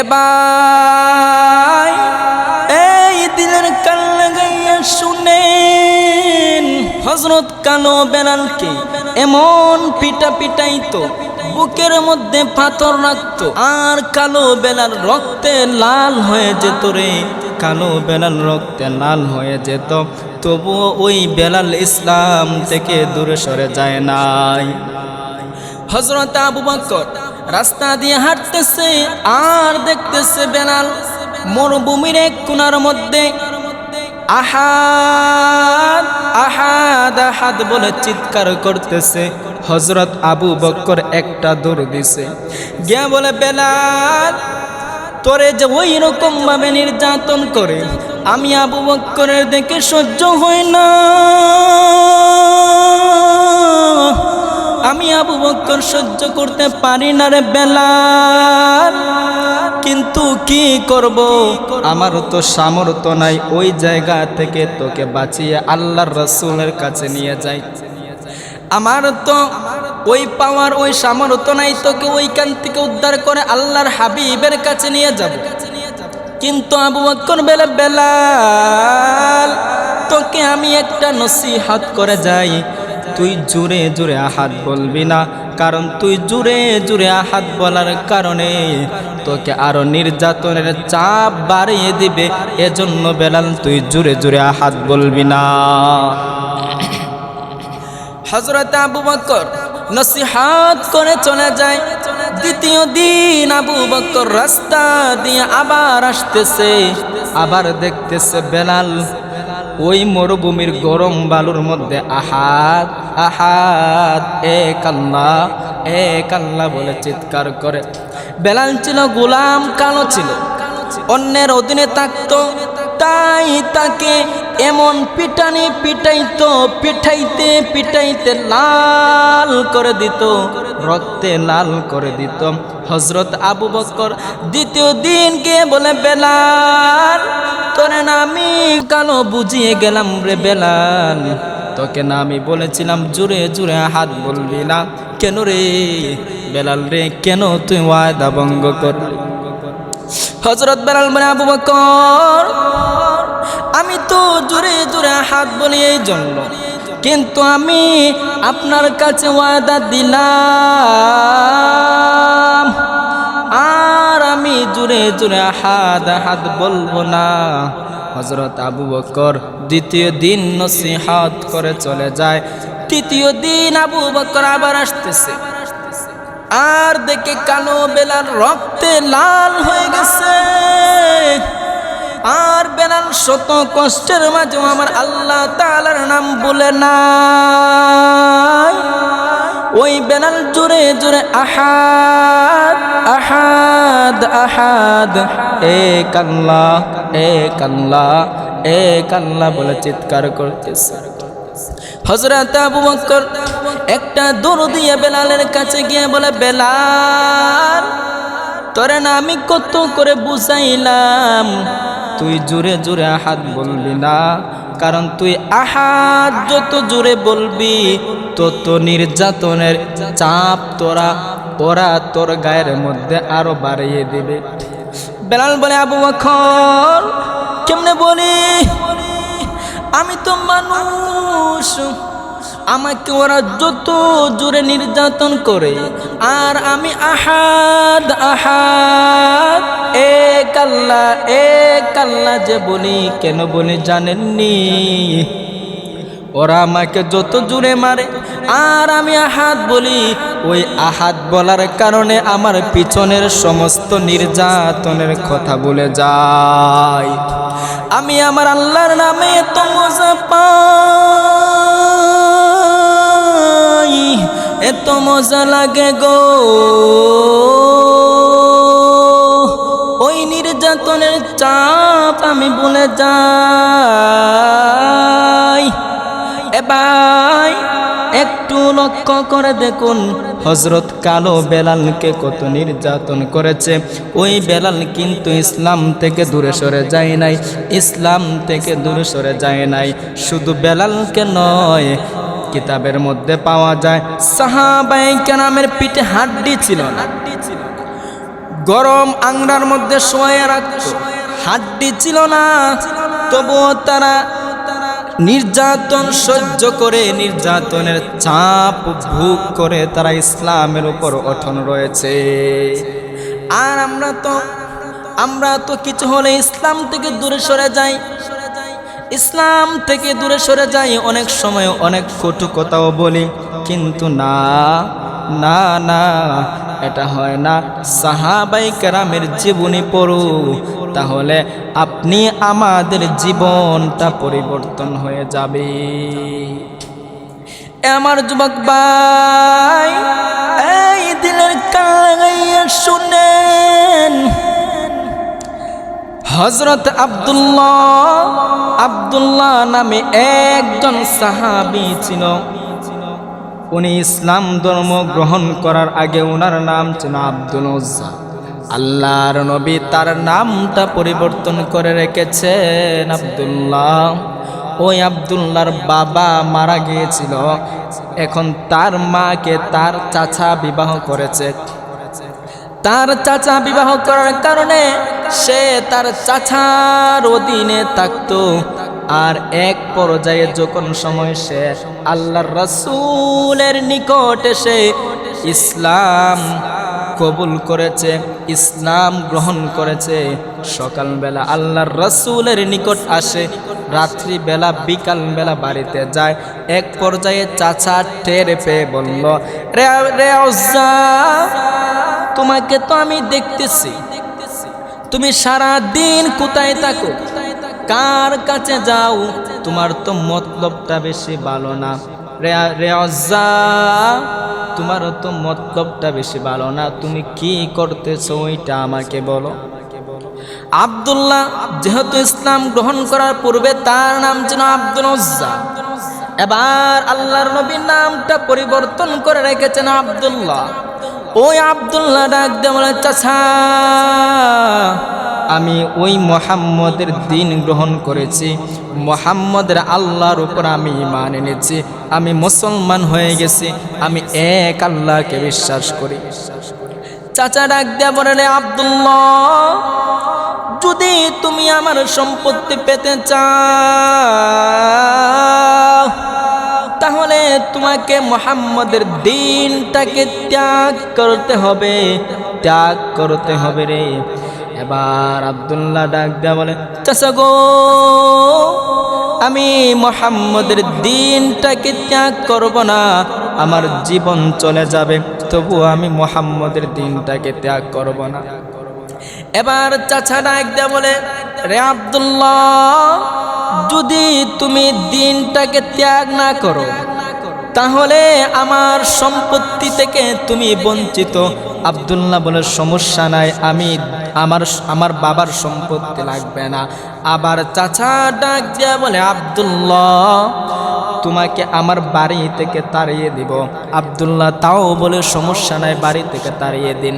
এবার এই দিলের কান লাগাইয়া শুনেন হজরত কালো বেলালকে এমন পিটা পিটাইতো, বুকের মধ্যে পাথর রাখতো, আর কালো বেলাল রক্তে লাল হয়ে যেত রে, কালো বেলাল রক্তে লাল হয়ে যেত, তবুও ওই বেলাল ইসলাম থেকে দূরে সরে যায় নাই। হজরত আবু বকর রাস্তা দিয়ে হাঁটতেছে, আর দেখতেছে বেলাল মরুভূমির এক কোনার মধ্যে। আহাদ আহাদ আহাদ বলে চিৎকার করতেছে। হজরত আবু বক্কর একটা দৌড় দিছে। গিয়া বলে, বেলাল, তোরে যে ওই রকম ভাবে নির্যাতন করে, আমি আবু বক্করের দেখে সহ্য হই না। আমি আবু বক্কর সহ্য করতে পারি না রে বেলাল। কিন্তু কি করব? আমার তো সামর্থ্য নাই ওই জায়গা থেকে তোকে বাঁচিয়ে আল্লাহর রসুলের কাছে নিয়ে যাই। আমার তো ওই পাওয়ার, ওই সামর্থ্য নাই তোকে ওইখান থেকে উদ্ধার করে আল্লাহর হাবিবের কাছে নিয়ে যাব। কিন্তু আবু বক্কর বেলা, বেলাল, তোকে আমি একটা নসিহাত করে যাই। তুই জুড়ে জুড়ে আহাত বলবি না, কারণ তুই জুড়ে জুড়ে আহাত বলার কারণে তোকে আরও নির্যাতনের চাপ বাড়িয়ে দিবে। এজন্য বেলাল, তুই জুড়ে জুড়ে আহাত বলবি না। হজরত আবু বকর নসিহাত করে চলে যায়। দ্বিতীয় দিন আবু বকর রাস্তা দিয়ে আবার আসতেছে, আবার দেখতেছে বেলাল ওই মরুভূমির গরম বালুর মধ্যে আহাত আহাত, এ কাল্লা এ কাল্লা বলে চিৎকার করে। বেলাল ছিল গোলাম, কালো ছিল। অন্যের অধীনে থাকতো, তাই তাকে এমন পিটানি পিটাইতো, পিঠাইতে পিটাইতে লাল করে দিত, রক্তে লাল করে দিত। হজরত আবু বকর দ্বিতীয় দিন গিয়ে বলে, বেলাল, তোরে না আমি কালো বুঝিয়ে গেলাম রে বেলাল। তোকে না আমি বলেছিলাম, জুড়ে জুড়ে হাত বলবি না। কেন রে বেলাল রে, কেন তুই ওয়াদা ভঙ্গ করলি? হজরত বেলাল মানে আবু বকর, আমি তো জোরে জোরে হাত বলি এই জন্য। কিন্তু আমি আপনার কাছে ওয়াদা দিলাম। আর আমি জোরে জোরে হাত হাত বলব না। হজরত আবু বকর দ্বিতীয় দিন নসিহাত করে চলে যায়। তৃতীয় দিন আবু বকর আবার আসতেছে। আর দেখে কালো বেলার রক্তে লাল হয়ে গেছে। আর বেলাল শত কষ্টের মাঝেও আমার আল্লাহ তালার নাম বলে না ওই বেলাল জোরে জোরে আহাদ আহাদ আহাদ। এ কাল্লা এ কাল্লা এ কাল্লা বলে চিৎকার করতেছে। হজরত আবু বকর একটা দৌড় দিয়ে বেলালের কাছে গিয়ে বলে, বেলাল, তোরে না আমি কত করে বুঝাইলাম? তুই জোরে জোরে আহাত বলবি না, কারণ তুই আহাত যত জোরে বলবি তত নির্যাতনের চাপ তোরা ওরা তোর গায়ের মধ্যে আরও বাড়িয়ে দিবে। বেলাল বলে, আবু বকর, কেমনে বলি? আমি তো মানুষ। আমাকে ওরা যত জোরে নির্যাতন করে, আর আমি আহাদ আহাদ। এ কাল্লা এ কাল্লা যে বলি, কেন বলি জানেননি? ওরা আমাকে যত জুড়ে মারে, আর আমি আহাত বলি, ওই আহাত বলার কারণে আমার পিছনের সমস্ত নির্যাতনের কথা বলে যায়। আমি আমার আল্লাহর নামে এত মজা পাই, এত মজা লাগে গো। ওই নির্যাতনের চাপ আমি বলে যাই। এবার একটু লক্ষ্য করে দেখুন হজরত কালো বেলালকে কত নির্যাতন করেছে। ওই বেলাল কিন্তু ইসলাম থেকে দূরে সরে যায় নাই, ইসলাম থেকে দূরে সরে যায় নাই। শুধু বেলালকে নয়, কিতাবের মধ্যে পাওয়া যায় সাহাবাই কেনামের পিঠে হাড্ডি ছিল না। গরম আংরার মধ্যে শোয়া হাড্ডি ছিল না, তবুও তারা নির্যাতন সহ্য করে, নির্যাতনের চাপ ভোগ করে তারা ইসলামের উপর অঠন রয়েছে। আর আমরা তো আমরা তো কিছু হলে ইসলাম থেকে দূরে সরে যাই। ইসলাম থেকে দূরে সরে যাই, অনেক সময় অনেক কটু কথাও বলি। কিন্তু না না না এটা হয় না। সাহাবাই কেরামের জীবনী পড়ু। তাহলে আপনি আমাদের জীবনটা পরিবর্তন হয়ে যাবে। আমার যুবক ভাই, এই দিনের কালাগাইয়া শুনেন। হজরত আব্দুল্লাহ আব্দুল্লাহ নামে একজন সাহাবি ছিল। উনি ইসলাম ধর্ম গ্রহণ করার আগে ওনার নাম ছিল আব্দুল উজ্জা আল্লাহর নবী তার নামটা পরিবর্তন করে রেখেছেন আব্দুল্লাহ। ওই আব্দুল্লাহর বাবা মারা গিয়েছিল। এখন তার মাকে তার চাচা বিবাহ করেছে। তার চাচা বিবাহ করার কারণে সে তার চাচার অধীনে থাকতো। আর এক পর্যায়ে যখন সময় সে আল্লাহর রসুলের নিকট এসে ইসলাম কবুল করেছে, ইসলাম গ্রহণ করেছে। সকালবেলা আল্লাহর রসুলের নিকট আসে, রাত্রিবেলা, বিকালবেলা বাড়িতে যায়। এক পর্যায়ে চাচা টের পেয়ে বলল, রে রে তোমাকে তো আমি দেখতেছি। তুমি সারা দিন কোথায় থাকো? কার কাছে যাও? তোমার তো মতলবটা বেশি ভালো না। রে- রেওয়াজা তোমারও তো মতলবটা বেশি ভালো না। তুমি কি করতেছো ওইটা আমাকে বলো। আব্দুল্লাহ, যেহেতু ইসলাম গ্রহণ করার পূর্বে তার নাম ছিল আব্দুল এবার আল্লাহর নবীর নামটা পরিবর্তন করে রেখেছেন আব্দুল্লাহ। ওই আব্দুল্লাহ ডাক বলে, চাচা আমি ওই মোহাম্মদের দিন গ্রহণ করেছি। মোহাম্মদের আল্লাহর উপর আমি ইমান এনেছি। আমি মুসলমান হয়ে গেছি। আমি এক আল্লাহকে বিশ্বাস করি। চাচা ডাক দেয়া বলে আব্দুল্লাহ, যদি তুমি আমার সম্পত্তি পেতে চাও, তাহলে তোমাকে মোহাম্মদের দিনটাকে ত্যাগ করতে হবে। ত্যাগ করতে হবে রে। এবার আব্দুল্লাহ ডাক দেয়া বলে, চাচা গো, আমি মোহাম্মদের দিনটাকে ত্যাগ করব না, আমার জীবন চলে যাবে তবু আমি মোহাম্মদের দিনটাকে ত্যাগ করব না। এবার চাচা ডাক দেয়া বলে, রে আবদুল্লাহ, যদি তুমি দিনটাকে ত্যাগ না করো তাহলে আমার সম্পত্তি থেকে তুমি বঞ্চিত। আবদুল্লাহ বলে, সমস্যা নাই, আমি আমার আমার বাবার সম্পত্তি লাগবে না। আবার চাচা ডাক দিয়া বলে, আব্দুল্লাহ তোমাকে আমার বাড়ি থেকে তাড়িয়ে দিব। আব্দুল্লাহ, তাও বলে সমস্যা নাই, বাড়ি থেকে তাড়িয়ে দিন।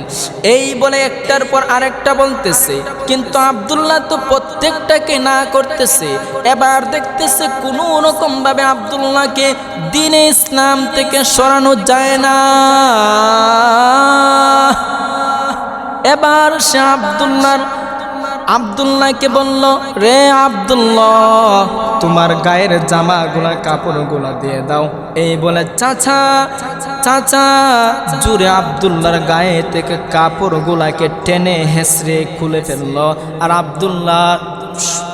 এই বলে একটার পর আরেকটা বলতেছে, কিন্তু আব্দুল্লাহ তো প্রত্যেকটাকে না করতেছে। এবার দেখতেছে কোনো রকম ভাবে আব্দুল্লাহকে দিনে ইসলাম থেকে সরানো যায় না। এবার সে আব্দুল্লাহর আব্দুল্লাহকে বলল, রে আব্দুল্লাহ, তোমার গায়ের জামাগুলা, কাপড়গুলা দিয়ে দাও। এই বলে, চাচা চাচা, জুড়ে আব্দুল্লাহর গায়ে থেকে কাপড়গুলাকে টেনে হেসড়ে খুলে ফেলল। আর আব্দুল্লাহ,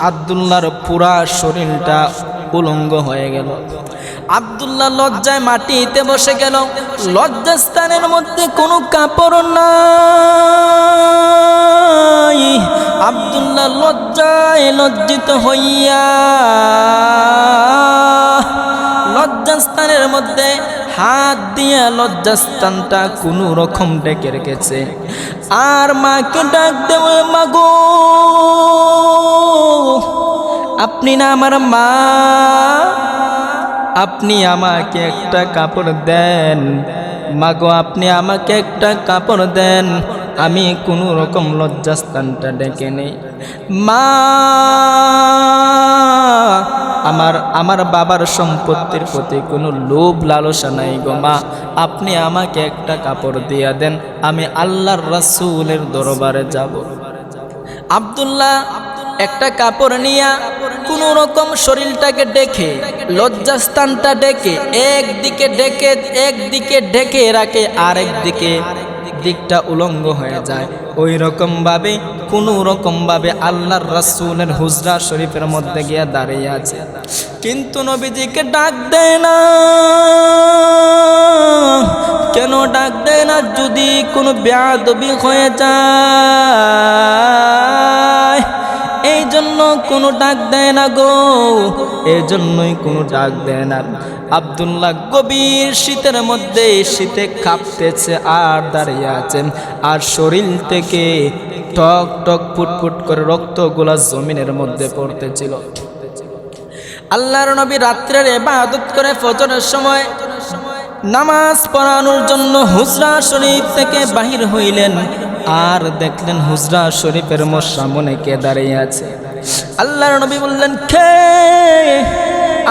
আব্দুল্লাহর পুরা শরীরটা উলঙ্গ হয়ে গেল। আব্দুল্লাহ লজ্জায় মাটিতে বসে গেল। লজ্জাস্থানের মধ্যে কোনো কাপড় নাই। আব্দুল্লাহ লজ্জায় লজ্জিত হইয়া লজ্জাস্থানের মধ্যে হাত দিয়া লজ্জাস্থানটা কোনো রকম ডেকে রেখেছে। আর মাকে ডাক দেবে মাগো আপনি না আমার মা? আপনি আমাকে একটা কাপড় দেন। মাগো, আপনি আমাকে একটা কাপড় দেন। আমি কোনো রকম লজ্জাস্থানটা ডেকে নেই। মা, আমার আমার বাবার সম্পত্তির প্রতি কোনো লোভ, লালসা নাই গো মা। আপনি আমাকে একটা কাপড় দিয়া দেন। আমি আল্লাহর রাসূলের দরবারে যাব। আব্দুল্লাহ, একটা কাপড় নিয়া কোন রকম শরীরটাকে ডেকে, লজ্জাস্থানটা ডেকে, একদিকে ডেকে একদিকে ডেকে রাখে আরেক দিকে দিকটা উলঙ্গ হয়ে যায়। ওই রকম ভাবে কোন রকম ভাবে আল্লাহর রাসূলের হুজরা শরীফের মধ্যে গিয়া দাঁড়িয়ে আছে। কিন্তু নবীজিকে ডাক দেয় না। কেন ডাক দেয় না? যদি কোনো ব্যাদবি হয়ে যায়। জন্য কোনো ডাক দেয় না গো। এজন্যই জন্যই কোনো ডাক দেয় না। আবদুল্লাহ গভীর শীতের মধ্যে শীতে কাঁপতেছে আর দাঁড়িয়ে আছেন আর শরীর থেকে টক টক ফুটফুট করে রক্তগুলা জমিনের মধ্যে পড়তেছিল। আল্লাহর নবী রাত্রের এবাদত করে ফজরের সময় নামাজ পড়ানোর জন্য হুজরা শরীফ থেকে বাহির হইলেন। আর দেখলেন হুজরা শরীফের মোর সামনে কে দাঁড়িয়ে আছে। আল্লাহর নবী বললেন, কে?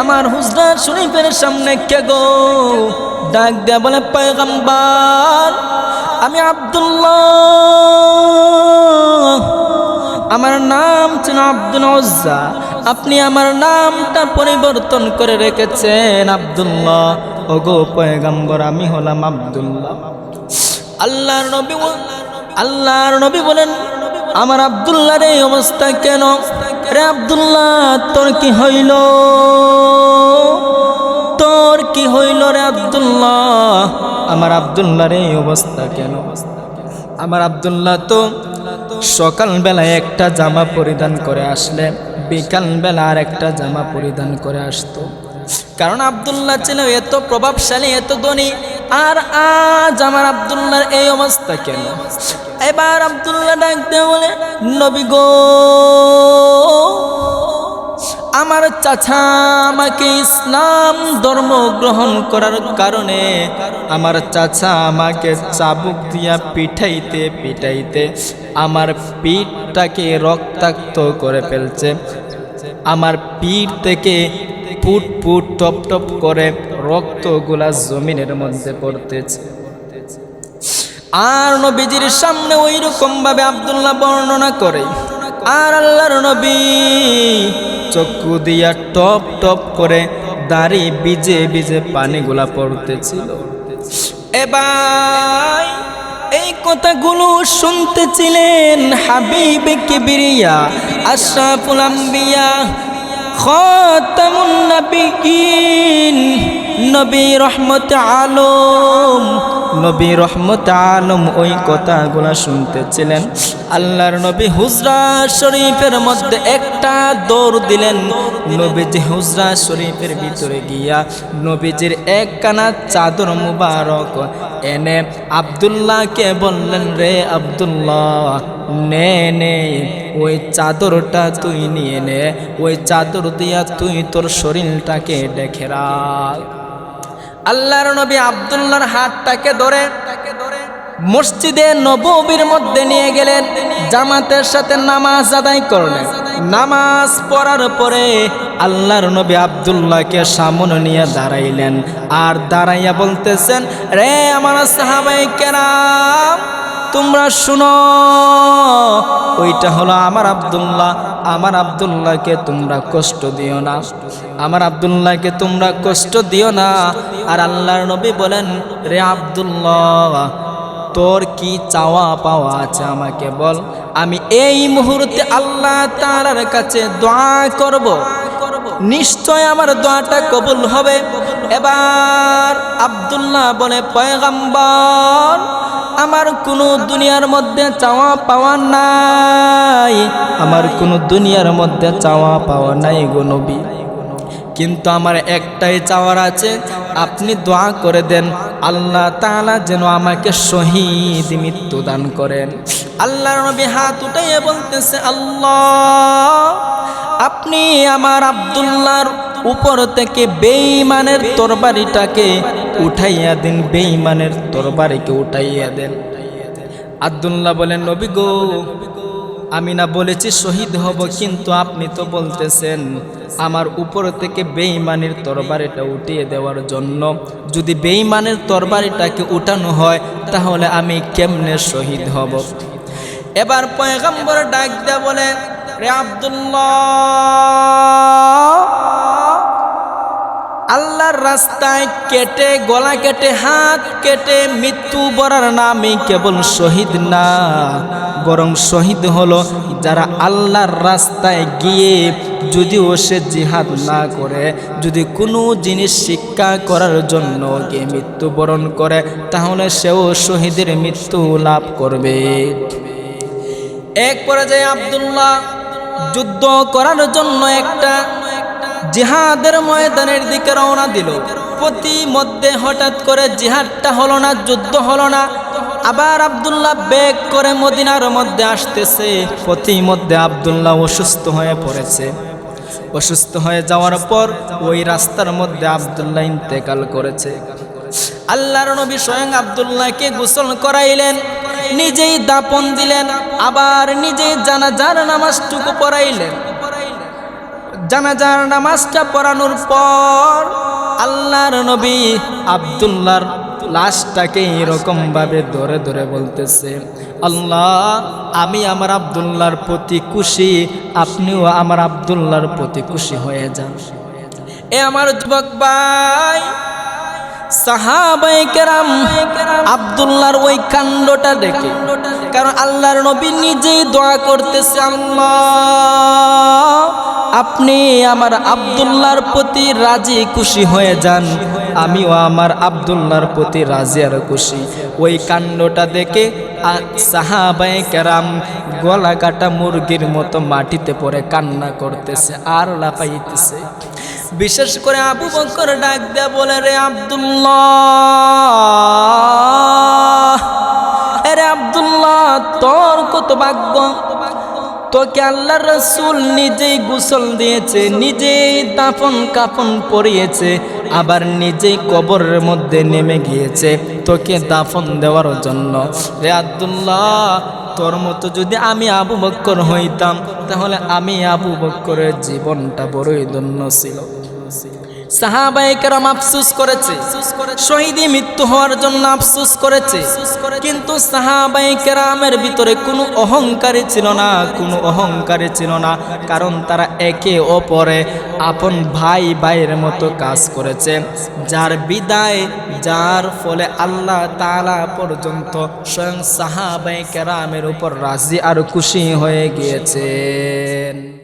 আমার হুজরা শরীফের সামনে কে গো? ডাক দেয়া বলে, পয়গম্বর, আমি আব্দুল্লাহ। আমার নাম ছিল আব্দুল উজ্জা আপনি আমার নামটা পরিবর্তন করে রেখেছেন, আব্দুল্লাহ। ওগো পয়গাম্বর, আমি হলাম আব্দুল্লাহ। আল্লাহর নবী আল্লাহর নবী বলেন, আমার আব্দুল্লাহর এই অবস্থা কেন? রে আব্দুল্লাহ, তোর কি হইল? তোর কি হইল রে আব্দুল্লাহ? আমার আব্দুল্লাহর এই অবস্থা কেন? আমার আব্দুল্লাহ তো সকালবেলায় একটা জামা পরিধান করে আসলে, বিকালবেলা আর একটা জামা পরিধান করে আসতো। কারণ আব্দুল্লাহ ছিল এত প্রভাবশালী, এত ধনী, আর আজ আমার আব্দুল্লাহর এই অবস্থা কেন? এবার আব্দুল্লাহ ডাকতে বলে, নবী গো, আমার চাচা আমাকে ইসলাম ধর্ম গ্রহণ করার কারণে আমার চাচা আমাকে চাবুক দিয়া পিঠাইতে পিঠাইতে আমার পিঠটাকে রক্তাক্ত করে ফেলছে। আমার পিঠ থেকে পুট পুট টপ টপ করে রক্তগুলা জমিনের মধ্যে পড়তেছে। আর নবীজির সামনে ওই রকম ভাবে আব্দুল্লাহ বর্ণনা করে। আর আল্লাহর নবী চক্ষু দিয়া টপ টপ করে দাড়ি বিজে বিজে পানিগুলা পড়তেছিল। এবার এই কথাগুলো শুনতেছিলেন হাবিবে কিবরিয়া, আশরাফুল আম্বিয়া, খাতামুন নবী রহমত আলম। নবী রহমত আলম ওই কথাগুলা শুনতেছিলেন। আল্লাহর নবী হুজরা শরীফের মধ্যে একটা দৌড় দিলেন। নবীজি হুজরা শরীফের ভিতরে গিয়া নবীজির এক কানা চাদর মুবারক এনে আবদুল্লাহকে বললেন, রে আবদুল্লাহ, নে নে, ওই চাদরটা তুই নিয়ে নে, ওই চাদর দিয়া তুই তোর শরীরটাকে দেখে রাখ। আল্লাহর নবী আবদুল্লার হাতটাকে ধরে মসজিদে নবীর মধ্যে নিয়ে গেলেন, জামাতের সাথে নামাজ আদায় করলেন। নামাজ পড়ার পরে আল্লাহর নবী আবদুল্লাহকে সামনে নিয়ে দাঁড়াইলেন। আর দাঁড়াইয়া বলতেছেন, রে আমার সাহাবাই কেরাম তোমরা শুনো, ওইটা হলো আমার আব্দুল্লাহ। আমার আব্দুল্লাহকে তোমরা কষ্ট দিও না। আমার আব্দুল্লাহকে তোমরা কষ্ট দিও না। আর আল্লাহর নবী বলেন, রে আব্দুল্লাহ, তোর কি চাওয়া পাওয়া আছে আমাকে বল। আমি এই মুহূর্তে আল্লাহ তাআলার কাছে দোয়া করব। নিশ্চয় আমার দোয়াটা কবুল হবে। এবার আব্দুল্লাহ বলে, পয়গাম্বর আমার কোনো দুনিয়ার মধ্যে চাওয়া পাওয়া নাই। আমার কোনো দুনিয়ার মধ্যে চাওয়া পাওয়া নাই গো নবী। কিন্তু আমার একটাই চাওয়ার আছে, আপনি দোয়া করে দেন, আল্লাহ তাআলা যেন আমাকে শহীদ মৃত্যু দান করেন। আল্লাহর নবী হাত উঠাইয়ে বলতেছে, আল্লাহ, আপনি আমার আব্দুল্লাহর উপর থেকে বেঈমানের তরবারিটাকে উঠাইয়া দেন, বেঈমানের তরবারিকে উঠাইয়া দেন। আব্দুল্লাহ বলেন, নবী গো, আমি না বলেছি শহীদ হব, কিন্তু আপনি তো বলতেছেন আমার উপর থেকে বেঈমানের তরবারিটা উঠিয়ে দেওয়ার জন্য। যদি বেঈমানের তরবারিটাকে উঠানো হয়, তাহলে আমি কেমনে শহীদ হব? এবার পয়গম্বর ডাক দেয়া বলে রে আব্দুল্লাহ রাস্তায় কেটে, গলা কেটে, হাত কেটে, মৃত্যু বরার নামে কেবল শহীদ না। বরং শহীদ হলো যারা আল্লাহর রাস্তায় গিয়ে যদিও সে জিহাদ না করে, যদি কোনো জিনিস শিক্ষা করার জন্য গিয়ে মৃত্যুবরণ করে, তাহলে সেও শহীদের মৃত্যু লাভ করবে। এক পর্যায়ে আব্দুল্লাহ যুদ্ধ করার জন্য একটা জিহাদের ময়দানের দিকে রওনা দিল। প্রতি মধ্যে হঠাৎ করে জিহাদটা হলো না, যুদ্ধ হলো না। আবার আব্দুল্লাহ বেগ করে মদিনার মধ্যে আসতেছে। প্রতি মধ্যে আব্দুল্লাহ অসুস্থ হয়ে পড়েছে। অসুস্থ হয়ে যাওয়ার পর ওই রাস্তার মধ্যে আব্দুল্লাহ ইন্তেকাল করেছে। আল্লাহর নবী স্বয়ং আবদুল্লাহকে গোসল করাইলেন, নিজেই দাপন দিলেন, আবার নিজেই জানাজার নামাজটুকু পড়াইলেন। জানাজার নামাজটা পড়ানোর পর আল্লাহর নবী আব্দুল্লাহর লাশটাকে এরকম ভাবে ধরে ধরে বলতেছে, আল্লাহ, আমি আমার আব্দুল্লাহর প্রতি খুশি, আপনিও আমার আব্দুল্লাহর প্রতি খুশি হয়ে যান। এ আমার যুবক ভাই আব্দুল্লাহর ওই কাণ্ডটা দেখে, কারণ আল্লাহর নবী নিজেই দোয়া করতেছে, আল্লাহ আপনি আমার আব্দুল্লাহর প্রতি রাজি, খুশি হয়ে যান। আমিও আমার আব্দুল্লাহর প্রতি রাজি আর খুশি। ওই কাণ্ডটা দেখে সাহাবাই কেরাম গলা কাটা মুরগির মতো মাটিতে পড়ে কান্না করতেছে, আর লাফাইতেছে। বিশেষ করে আবু বকর ডাক দেয়া বলে, রে আব্দুল্লাহ রে আব্দুল্লাহ, তোর কত ভাগ্য? তোকে আল্লাহ রসুল নিজেই গোসল দিয়েছে, নিজেই দাফন কাফন পরিয়েছে, আবার নিজেই কবরের মধ্যে নেমে গিয়েছে তোকে দাফন দেওয়ার জন্য। রে আবদুল্লাহ, তোর মতো যদি আমি আবু বক্কর হইতাম, তাহলে আমি আবু বক্করের জীবনটা বড়ই ধন্য ছিল। সাহাবাই কেরাম আফসুস করেছে। শহীদি মৃত্যু হওয়ার জন্য আফসুস করেছে। কিন্তু সাহাবাই কেরামের ভিতরে কোনো অহংকারী ছিল না, কোনো অহংকারী ছিল না। কারণ তারা একে অপরে আপন ভাই ভাইয়ের মতো কাজ করেছে। যার বিদায়, যার ফলে আল্লাহ তালা পর্যন্ত স্বয়ং সাহাবাই কেরামের উপর রাজি আর খুশি হয়ে গিয়েছেন।